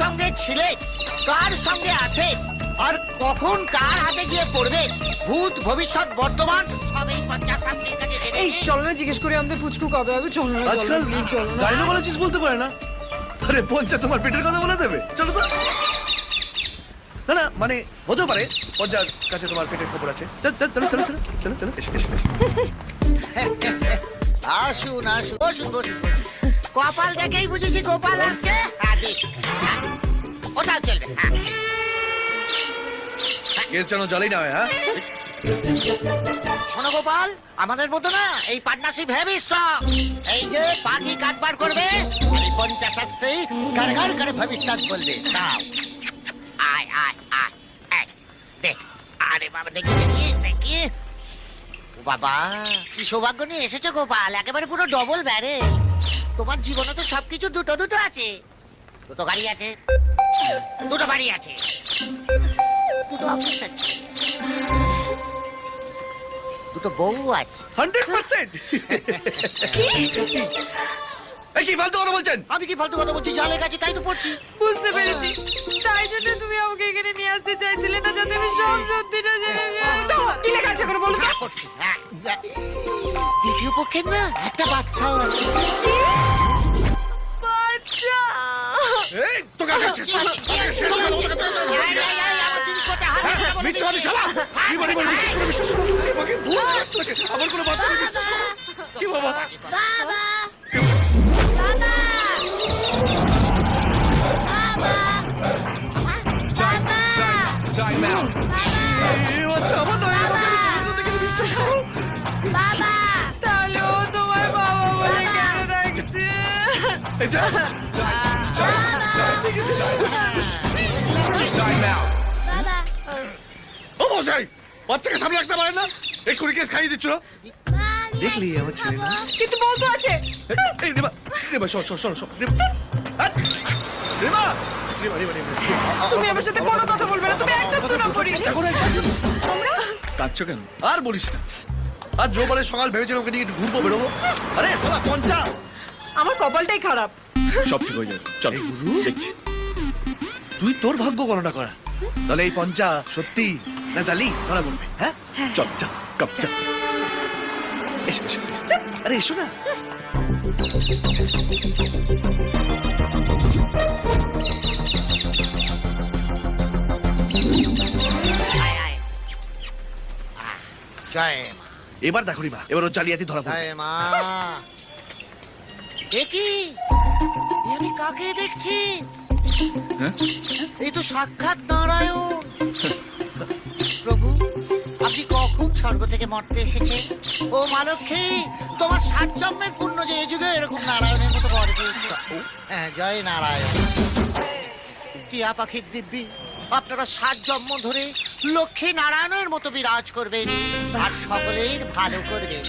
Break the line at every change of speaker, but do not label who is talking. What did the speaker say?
সঙ্গে ছিলে? কার সঙ্গে আছে? আর কখন কার হাতে গিয়ে পড়বে? ভূত ভবিষ্যৎ বর্তমান সবই পঞ্চাশাস্ত্রীর কাছে
এই। চলো না জিজ্ঞেস করে আমাদের পুচকু কবে হবে? চলো না
আজকাল গাইনোকোলজিস্ট বলতে পারে না? আরে পঞ্চা তোমার পেটের কথা বলে দেবে। চলো তো। না না মানে হতেও পারে পঞ্চার কাছে তোমার পেটের খবর আছে। চল চল চলো চলো চলো চলো চলো এসো এসো।
আসুন আসুন। বসুন বসুন। কপাল দেখেই বুঝেছি গোপাল আসছে। চলবে হ্যাঁ।
কেস যেন জলেই না হয় হ্যাঁ?
শোনো গোপাল আমাদের মতো না এই পার্টনারশিপ হেভি স্ট্রং এই যে পাখি কাটবার করবে আর এই পঞ্চাশাস্ত্রী গাড় করে ভবিষ্যৎ বলবে। দাও। আয় আয় আয় দেখ আরে বাবা দেখি দেখি দেখি। ও বাবা কি সৌভাগ্য নিয়ে এসেছ গোপাল একেবারে পুরো ডবল ব্যারেল তোমার জীবনে তো সবকিছু দুটো দুটো আছে। দুটো গাড়ি আছে। দুটো বাড়ি আছে। দুটো অফিস আছে। দুটো বউ আছে।
Hundred percent. কি? ফালতু কথা বলছেন?
আমি কি ফালতু কথা বলছি? জালের কাছে তাই তো পড়ছি।
বুঝতে পেরেছি। তাই জন্য তুমি আমাকে এখানে নিয়ে আসতে চাইছিলে না যাতে আমি সব সত্যিটা জেনে যাই। দাও, কি লেখা আছে করে বলো তো?
হ্যাঁ, হ্যাঁ হ্যাঁ। দ্বিতীয় পক্ষের না? একটা বাচ্চাও আছে।
মিথ্যাবাদী শালা! কি বলি বিশ্বাস করো, বিশ্বাস করো। আমাকে ভুল করেছে, আমার কোনো বাচ্চা বিশ্বাস করো। কি বাবা? আমি কোথা থেকে বিশ্বাস করো?
তাহলে ও তোমার বাবা বলে কেন ডাকছে
ও মশাই, বাচ্চাকে সামনে রাখতে পারেন না? এক্ষুনি কেস খাইয়ে দিচ্ছ দেখলি আমার ছেলে না
কিন্তু বউ তো আছে।
রেবা রেবা শোন শোন শোন শোন রেবা
তুমি আমার সাথে কোনো কথা বলবে না তুমি একদম দু নম্বরই। তোমরা?
কাঁদছো কেন? আর বলিস না। আর জোবারে সকাল ভেবেছিলাম ওকে নিয়ে একটু ঘুরবো বেরোবো। আরে সালা পঞ্চা!
আমার কপালটাই খারাপ।
সব ঠিক হয়ে যাবে চল। দেখছি।
তুই তোর ভাগ্য গণনা করা। তাহলে এই পঞ্চা সত্যি না জালি? ধরা বলবে হ্যাঁ?
চল চল কাপ চল।
এসো এসো। আরে এসো না।
জয় মা।
এবার দেখো রিমা এবার ওর জালিয়াতি ধরা পড়বে।
জয় মা। এ কি? আমি কাকে দেখছি?
হ্যাঁ?
এই তো সাক্ষাৎ নারায়ণ। প্রভু, আপনি কখন স্বর্গ থেকে মরতে এসেছে ও মালক্ষী, তোমার সাত জন্মের পুণ্য যে এ যুগে এরকম নারায়ণের মতো বর পেয়েছে। হ্যাঁ জয় নারায়ণ। টিয়া পাখির দিব্যি, আপনারা সাত জন্ম ধরে লক্ষ্মী নারায়ণের মতো বিরাজ করবেন আর সকলের ভালো করবেন।